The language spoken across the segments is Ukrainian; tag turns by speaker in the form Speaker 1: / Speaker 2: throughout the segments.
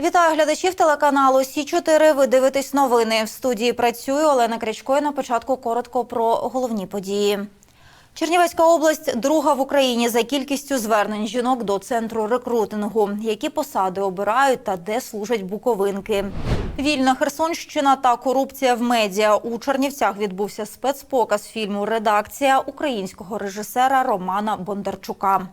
Speaker 1: Вітаю глядачів телеканалу Сі 4 Ви дивитесь новини. В студії працює Олена Крячко. І На початку коротко про головні події. Чернівецька область друга в Україні за кількістю звернень жінок до центру рекрутингу. Які посади обирають та де служать буковинки. Вільна Херсонщина та корупція в медіа. У Чернівцях відбувся спецпоказ фільму Редакція українського режисера Романа Бондарчука.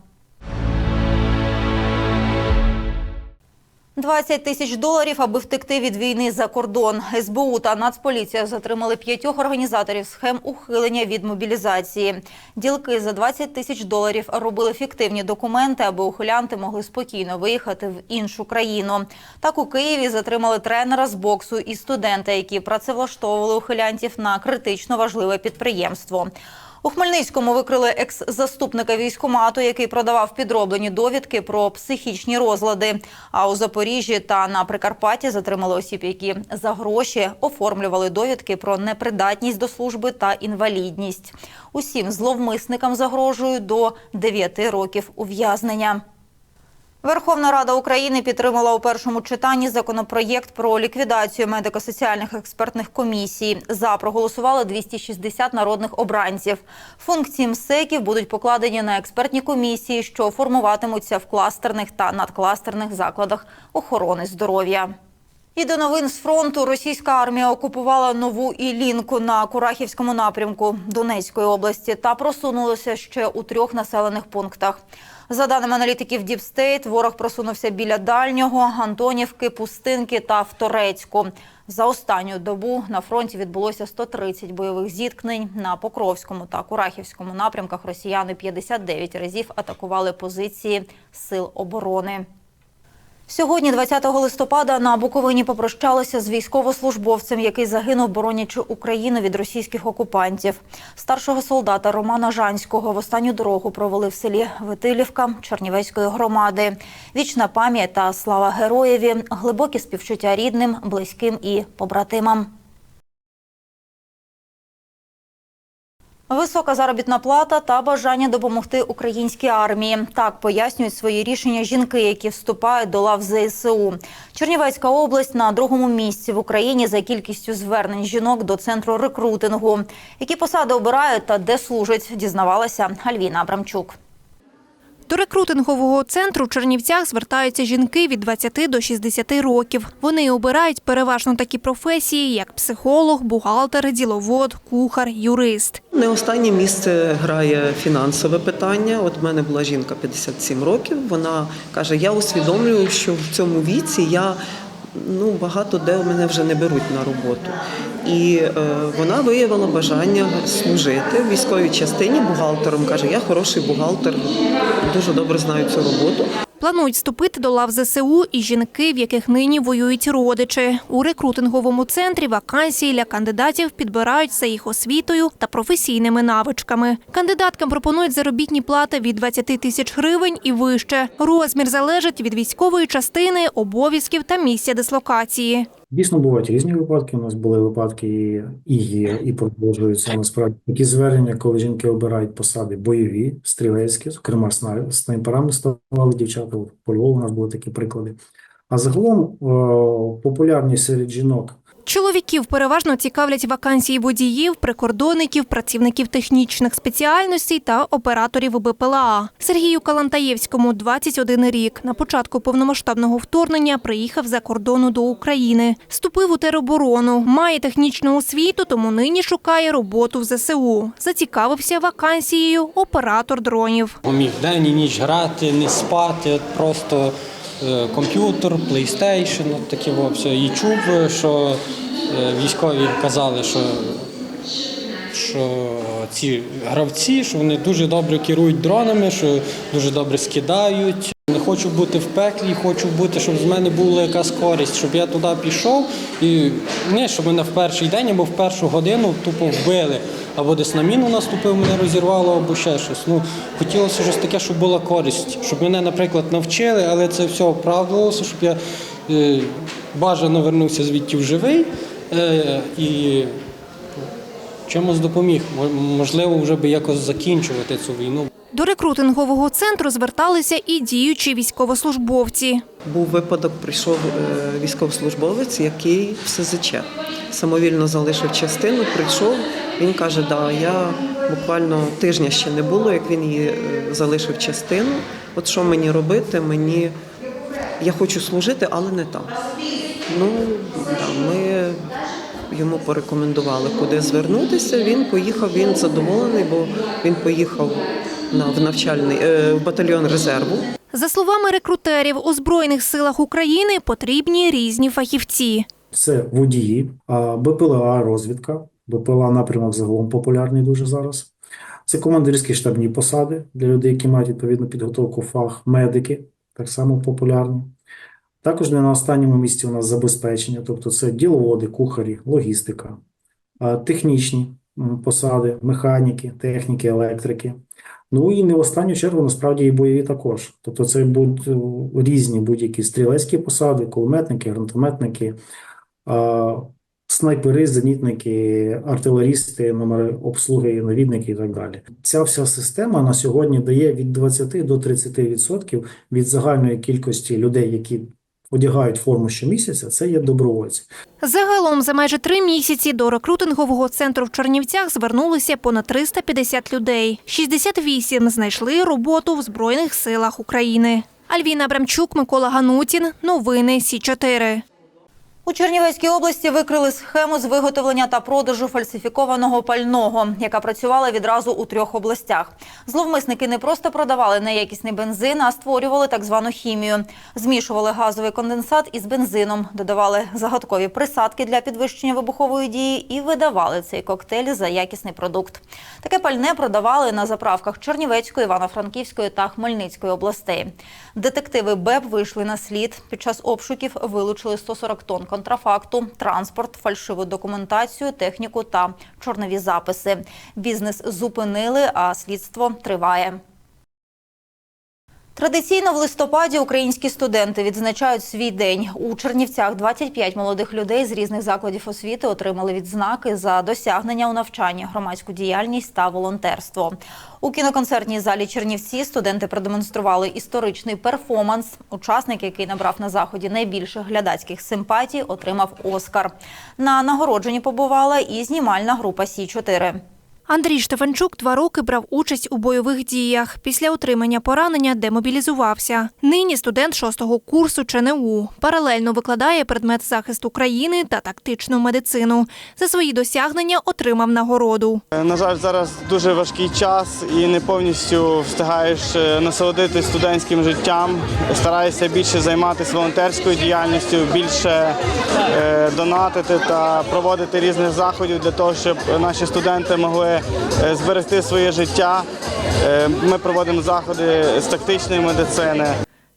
Speaker 1: 20 тисяч доларів, аби втекти від війни за кордон. СБУ та Нацполіція затримали п'ятьох організаторів схем ухилення від мобілізації. Ділки за 20 тисяч доларів робили фіктивні документи, аби ухилянти могли спокійно виїхати в іншу країну. Так у Києві затримали тренера з боксу і студента, які працевлаштовували ухилянтів на критично важливе підприємство. У Хмельницькому викрили екс-заступника військкомату, який продавав підроблені довідки про психічні розлади. А у Запоріжжі та на Прикарпатті затримали осіб, які за гроші оформлювали довідки про непридатність до служби та інвалідність. Усім зловмисникам загрожують до 9 років ув'язнення. Верховна Рада України підтримала у першому читанні законопроєкт про ліквідацію медико-соціальних експертних комісій. За проголосували 260 народних обранців. Функції МСЕКів будуть покладені на експертні комісії, що формуватимуться в кластерних та надкластерних закладах охорони здоров'я. І до новин з фронту російська армія окупувала нову Іллінку на Курахівському напрямку Донецької області та просунулася ще у трьох населених пунктах. За даними аналітиків Діпстейт, ворог просунувся біля дальнього Антонівки, Пустинки та Вторецьку. За останню добу на фронті відбулося 130 бойових зіткнень. На Покровському та Курахівському напрямках росіяни 59 разів атакували позиції сил оборони. Сьогодні, 20 листопада, на Буковині попрощалися з військовослужбовцем, який загинув, боронячи Україну від російських окупантів. Старшого солдата Романа Жанського в останню дорогу провели в селі Витилівка Чернівецької громади. Вічна пам'ять та слава героєві, глибокі співчуття рідним, близьким і побратимам. Висока заробітна плата та бажання допомогти українській армії. Так пояснюють свої рішення жінки, які вступають до лав ЗСУ. Чернівецька область на другому місці в Україні за кількістю звернень жінок до центру рекрутингу. Які посади обирають та де служать, дізнавалася Альвіна Абрамчук.
Speaker 2: До рекрутингового центру в Чернівцях звертаються жінки від 20 до 60 років. Вони обирають переважно такі професії, як психолог, бухгалтер, діловод, кухар, юрист.
Speaker 3: Не останнє місце грає фінансове питання. От в мене була жінка 57 років. Вона каже: я усвідомлюю, що в цьому віці я ну багато де мене вже не беруть на роботу. І е, вона виявила бажання служити в військовій частині бухгалтером. каже, я хороший бухгалтер, дуже добре знаю цю роботу.
Speaker 2: Планують вступити до лав ЗСУ і жінки, в яких нині воюють родичі. У рекрутинговому центрі вакансії для кандидатів підбирають за їх освітою та професійними навичками. Кандидаткам пропонують заробітні плати від 20 тисяч гривень і вище. Розмір залежить від військової частини, обов'язків та місця дислокації.
Speaker 4: Дійсно, бувають різні випадки. У нас були випадки і, є, і продовжуються насправді такі звернення, коли жінки обирають посади бойові, стрілецькі, зокрема сна- снайперами ставали дівчата. В Львову у нас були такі приклади. А загалом о, популярність серед жінок
Speaker 2: Чоловіків переважно цікавлять вакансії водіїв, прикордонників, працівників технічних спеціальностей та операторів БПЛА. Сергію Калантаєвському 21 рік. На початку повномасштабного вторгнення приїхав за кордону до України. Вступив у тероборону, має технічну освіту, тому нині шукає роботу в ЗСУ. Зацікавився вакансією оператор дронів.
Speaker 5: Міг день і ніч грати, не спати, просто комп'ютер, PlayStation, таке все. І чув, е, що е, військові казали, що, що ці гравці, що вони дуже добре керують дронами, що дуже добре скидають. Хочу бути в пеклі, хочу бути, щоб з мене була якась користь, щоб я туди пішов і не щоб мене в перший день або в першу годину тупо вбили, або десь на міну наступив, мене розірвало, або ще щось. Ну хотілося щось таке, щоб була користь, щоб мене, наприклад, навчили, але це все оправдувалося, щоб я е, бажано вернувся звідти живий е, і чимось допоміг. Можливо, вже би якось закінчувати цю війну.
Speaker 2: До рекрутингового центру зверталися і діючі військовослужбовці.
Speaker 3: Був випадок, прийшов е, військовослужбовець, який в СЗЧ самовільно залишив частину, прийшов. Він каже, да, я буквально тижня ще не було, як він її е, залишив частину. От що мені робити? Мені я хочу служити, але не там. Ну, да, ми йому порекомендували, куди звернутися. Він поїхав, він задоволений, бо він поїхав на в навчальний е, в батальйон резерву.
Speaker 2: За словами рекрутерів, у Збройних силах України потрібні різні фахівці.
Speaker 4: Це водії, а, БПЛА розвідка. БПЛА напрямок загалом популярний дуже зараз. Це командирські штабні посади для людей, які мають відповідну підготовку фах, медики, так само популярні. Також не на останньому місці у нас забезпечення, тобто це діловоди, кухарі, логістика, технічні посади, механіки, техніки, електрики. Ну і не в останню чергу насправді і бойові також. Тобто це будуть е, різні будь-які стрілецькі посади, кулеметники, гранатометники, снайпери, зенітники, артилерісти, номери обслуги, навідники і так далі. Ця вся система на сьогодні дає від 20 до 30% від загальної кількості людей, які одягають форму щомісяця, це є добровольці.
Speaker 2: Загалом за майже три місяці до рекрутингового центру в Чернівцях звернулися понад 350 людей. 68 знайшли роботу в Збройних силах України. Альвіна Абрамчук, Микола Ганутін. Новини Сі 4
Speaker 1: У Чернівецькій області викрили схему з виготовлення та продажу фальсифікованого пального, яка працювала відразу у трьох областях. Зловмисники не просто продавали неякісний бензин, а створювали так звану хімію. Змішували газовий конденсат із бензином, додавали загадкові присадки для підвищення вибухової дії і видавали цей коктейль за якісний продукт. Таке пальне продавали на заправках Чернівецької, Івано-Франківської та Хмельницької областей. Детективи БЕП вийшли на слід. Під час обшуків вилучили 140 тонн контрафакту, транспорт, фальшиву документацію, техніку та чорнові записи. Бізнес зупинили, а слідство триває. Традиційно в листопаді українські студенти відзначають свій день. У Чернівцях 25 молодих людей з різних закладів освіти отримали відзнаки за досягнення у навчанні, громадську діяльність та волонтерство. У кіноконцертній залі Чернівці студенти продемонстрували історичний перформанс. Учасник, який набрав на заході найбільше глядацьких симпатій, отримав Оскар. На нагородженні побувала і знімальна група Сі 4
Speaker 2: Андрій Штефанчук два роки брав участь у бойових діях. Після отримання поранення демобілізувався. Нині студент шостого курсу ЧНУ. Паралельно викладає предмет захисту країни та тактичну медицину. За свої досягнення отримав нагороду.
Speaker 6: На жаль, зараз дуже важкий час і не повністю встигаєш е, насолодитись студентським життям. Стараюся більше займатися волонтерською діяльністю, більше е, донатити та проводити різних заходів для того, щоб наші студенти могли е, зберегти своє життя. Е, Ми проводимо заходи з тактичної медицини.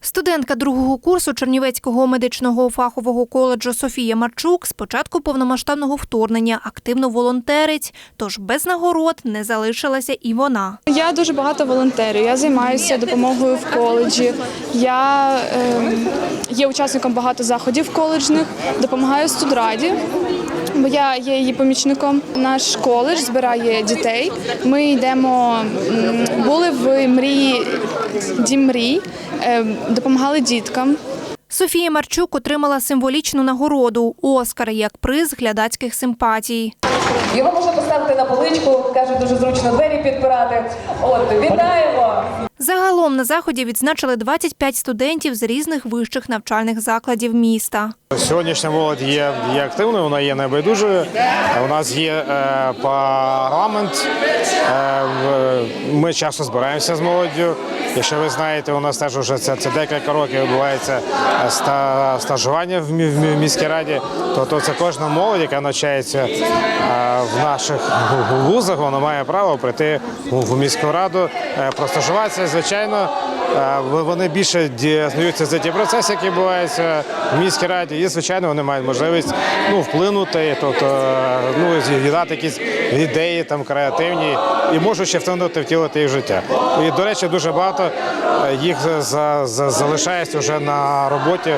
Speaker 2: Студентка другого курсу Чернівецького медичного фахового коледжу Софія Марчук з початку повномасштабного вторгнення активно волонтерить, тож без нагород не залишилася і вона.
Speaker 7: Я дуже багато волонтерю. Я займаюся допомогою в коледжі. Я е, є учасником багато заходів коледжних, допомагаю студраді. Бо я є її помічником. Наш коледж збирає дітей. Ми йдемо, були в мрії дім мрій, е, допомагали діткам.
Speaker 2: Софія Марчук отримала символічну нагороду Оскар як приз глядацьких симпатій.
Speaker 8: Його можна поставити на поличку, каже, дуже зручно двері підпирати. От, вітаємо!
Speaker 2: Загалом на заході відзначили 25 студентів з різних вищих навчальних закладів міста.
Speaker 9: Сьогоднішня молодь є, є активною, вона є небайдужою. У нас є е, парламент. Е, ми часто збираємося з молоддю. Якщо ви знаєте, у нас теж вже це, це декілька років відбувається е, ста, стажування в, мі- в міській раді. Тобто це кожна молодь, яка навчається е, в наших вузах, вона має право прийти в, в міську раду, е, простажуватися. Звичайно, е, вони більше дізнаються за ті процеси, які відбуваються в міській раді, і звичайно вони мають можливість ну, вплинути, тобто е, ну, з'їдати якісь ідеї там креативні і можуть ще втягнути втілити їх життя. І, до речі, дуже багато е, їх за, за, залишається вже на роботі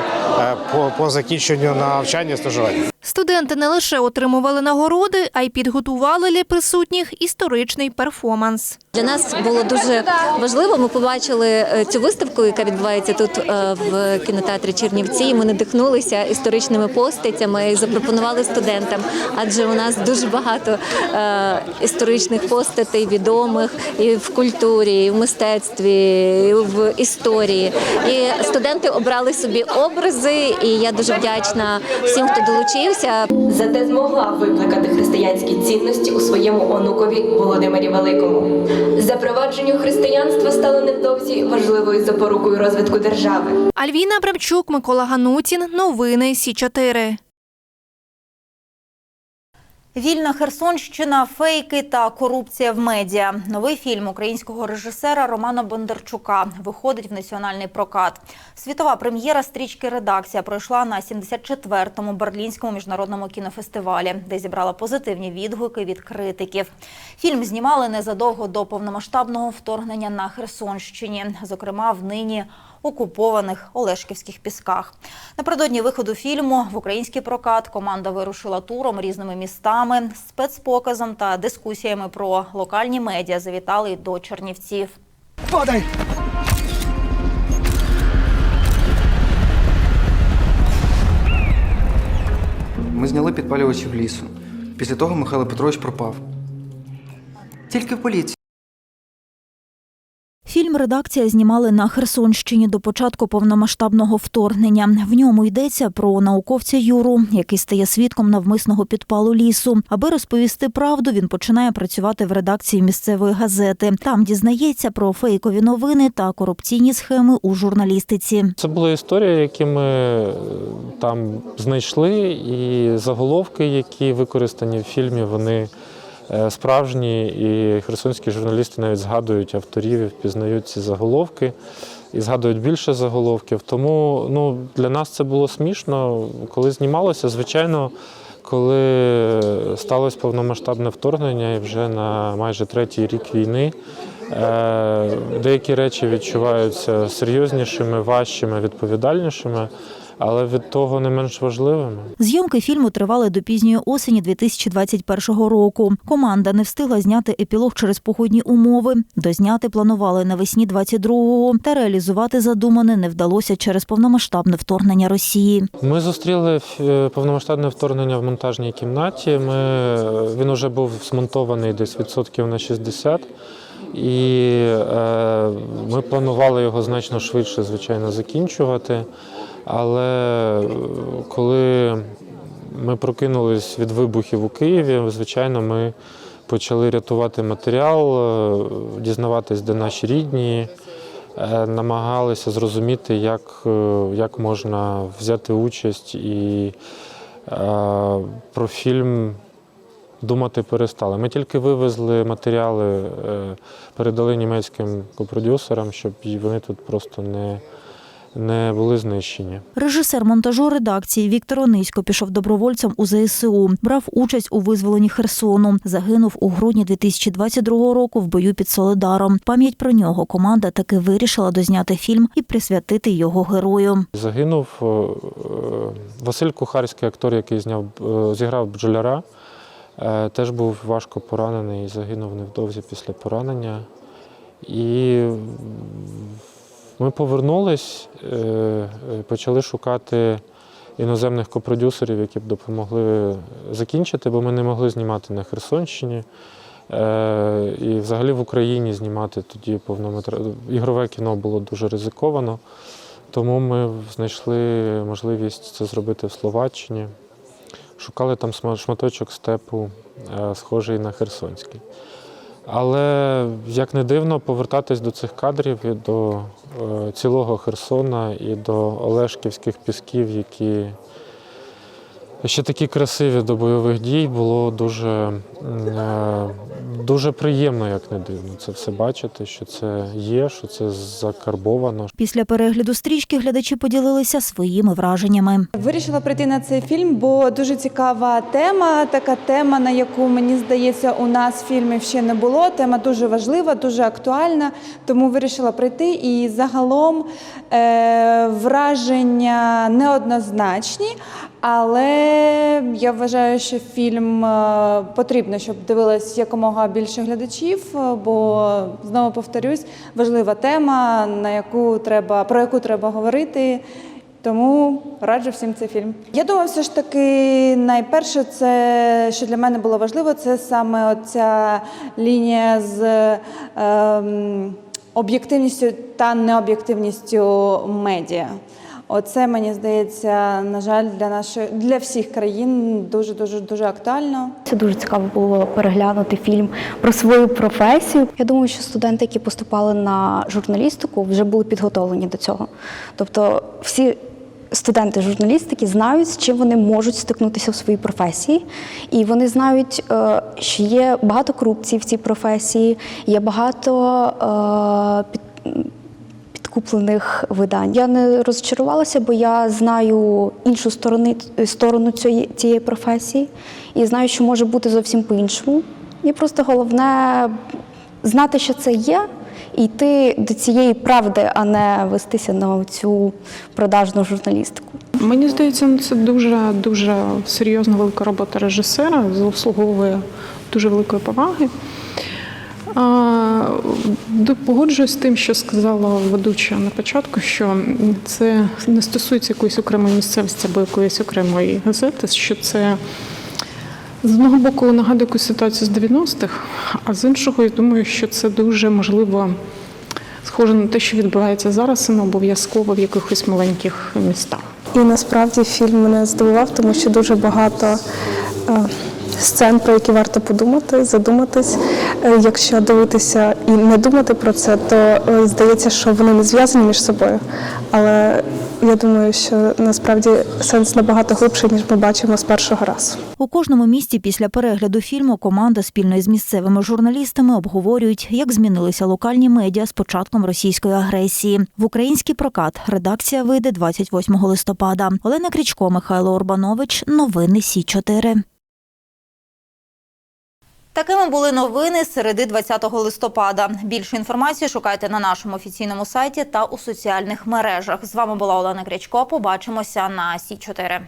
Speaker 9: по, по закінченню навчання стажування.
Speaker 2: Студенти не лише отримували нагороди, а й підготували для присутніх історичний перформанс.
Speaker 10: Для нас було дуже важливо. Ми побачили е, цю виставку, яка відбувається тут е, в кінотеатрі Чернівці. Ми надихнулися історичними постатями і запропонували студентам, адже у нас дуже багато е, історичних постатей, відомих і в культурі, і в мистецтві, і в історії. І студенти обрали собі образи, і я дуже вдячна всім, хто долучився.
Speaker 11: Зате змогла викликати християнські цінності у своєму онукові Володимирі Великому. Запровадженню християнства стало невдовзі важливою запорукою розвитку держави.
Speaker 2: Альвіна Абрамчук, Микола Ганутін. Новини Сі 4
Speaker 1: Вільна Херсонщина, фейки та корупція в медіа. Новий фільм українського режисера Романа Бондарчука виходить в національний прокат. Світова прем'єра стрічки Редакція пройшла на 74-му Берлінському міжнародному кінофестивалі, де зібрала позитивні відгуки від критиків. Фільм знімали незадовго до повномасштабного вторгнення на Херсонщині, зокрема в нині окупованих Олешківських пісках. Напередодні виходу фільму в український прокат команда вирушила туром різними містами, спецпоказом та дискусіями про локальні медіа завітали до Чернівців.
Speaker 12: Ми зняли підпалювачів лісу. Після того Михайло Петрович пропав. Тільки в поліції.
Speaker 1: Фільм редакція знімали на Херсонщині до початку повномасштабного вторгнення. В ньому йдеться про науковця Юру, який стає свідком навмисного підпалу лісу. Аби розповісти правду, він починає працювати в редакції місцевої газети. Там дізнається про фейкові новини та корупційні схеми у журналістиці.
Speaker 13: Це були історії, які ми е, там знайшли, і заголовки, які використані в фільмі, вони справжні. І херсонські журналісти навіть згадують авторів, впізнають ці заголовки і згадують більше заголовків. Тому ну, для нас це було смішно, коли знімалося. Звичайно, коли сталося повномасштабне вторгнення і вже на майже третій рік війни. Е, Деякі речі відчуваються серйознішими, важчими, відповідальнішими, але від того не менш важливими.
Speaker 1: Зйомки фільму тривали до пізньої осені 2021 року. Команда не встигла зняти епілог через погодні умови. Дозняти планували навесні 22-го, та реалізувати задумане не вдалося через повномасштабне вторгнення Росії.
Speaker 13: Ми зустріли е, повномасштабне вторгнення в монтажній кімнаті. Ми, він вже був змонтований десь відсотків на 60. І е, ми планували його значно швидше, звичайно, закінчувати. Але е, коли ми прокинулись від вибухів у Києві, звичайно, ми почали рятувати матеріал, е, дізнаватись, де наші рідні, е, намагалися зрозуміти, як, як можна взяти участь і про фільм думати перестали. Ми тільки вивезли матеріали, передали німецьким копродюсерам, щоб вони тут просто не, не були знищені.
Speaker 1: Режисер монтажу редакції Віктор Онисько пішов добровольцем у ЗСУ, брав участь у визволенні Херсону. Загинув у грудні 2022 року в бою під Соледаром. Пам'ять про нього команда таки вирішила дозняти фільм і присвятити його герою.
Speaker 13: Загинув е, е, Василь Кухарський, актор, який зняв, е, зіграв бджоляра. Теж був важко поранений і загинув невдовзі після поранення. І ми повернулись, е, е, почали шукати іноземних копродюсерів, які б допомогли закінчити, бо ми не могли знімати на Херсонщині. Е, І взагалі в Україні знімати тоді повнометра... ігрове кіно було дуже ризиковано. Тому ми знайшли можливість це зробити в Словаччині. Шукали там шматочок степу, схожий на Херсонський. Але, як не дивно, повертатись до цих кадрів і до е, цілого Херсона і до Олешківських пісків, які ще такі красиві до бойових дій, було дуже, е, дуже приємно, як не дивно, це все бачити, що це є, що це закарбовано.
Speaker 1: Після перегляду стрічки глядачі поділилися своїми враженнями.
Speaker 14: Вирішила прийти на цей фільм, бо дуже цікава тема. Така тема, на яку мені здається, у нас фільмів ще не було. Тема дуже важлива, дуже актуальна. Тому вирішила прийти. І загалом е, враження неоднозначні. Але я вважаю, що фільм е, потрібно, щоб дивилось якомога більше глядачів, е, бо знову повторюсь, важлива тема, на яку треба про яку треба говорити. Тому раджу всім цей фільм. Я думаю, все ж таки, найперше, це що для мене було важливо, це саме оця лінія з ем, об'єктивністю та необ'єктивністю медіа. Оце мені здається, на жаль, для нашої для всіх країн дуже дуже дуже актуально.
Speaker 15: Це дуже цікаво було переглянути фільм про свою професію. Я думаю, що студенти, які поступали на журналістику, вже були підготовлені до цього. Тобто, всі студенти журналістики знають, з чим вони можуть стикнутися в своїй професії, і вони знають, е, що є багато корупції в цій професії, є багато е, під підкуплених видань. Я не розчарувалася, бо я знаю іншу сторони, сторону цієї, цієї професії і знаю, що може бути зовсім по-іншому. І просто головне знати, що це є, і йти до цієї правди, а не вестися на цю продажну журналістику.
Speaker 16: Мені здається, ну, це дуже дуже серйозна велика робота режисера, заслуговує дуже великої поваги. Погоджуюсь з тим, що сказала ведуча на початку, що це не стосується якоїсь окремої місцевості або якоїсь окремої газети, що це з одного боку нагадує якусь ситуацію з 90-х, а з іншого, я думаю, що це дуже можливо схоже на те, що відбувається зараз, і не обов'язково в якихось маленьких містах.
Speaker 17: І насправді фільм мене здивував, тому що дуже багато е, сцен, про які варто подумати, задуматись. Е, Якщо дивитися і не думати про це, то е, здається, що вони не зв'язані між собою. Але я думаю, що насправді сенс набагато глибший, ніж ми бачимо з першого разу.
Speaker 1: У кожному місті після перегляду фільму команда спільно із місцевими журналістами обговорюють, як змінилися локальні медіа з початком російської агресії. В український прокат редакція вийде 28 листопада. Олена Крічко, Михайло Урбанович. Новини Сі 4 Такими були новини середи 20 листопада. Більше інформації шукайте на нашому офіційному сайті та у соціальних мережах. З вами була Олена Крячко. Побачимося на Сі 4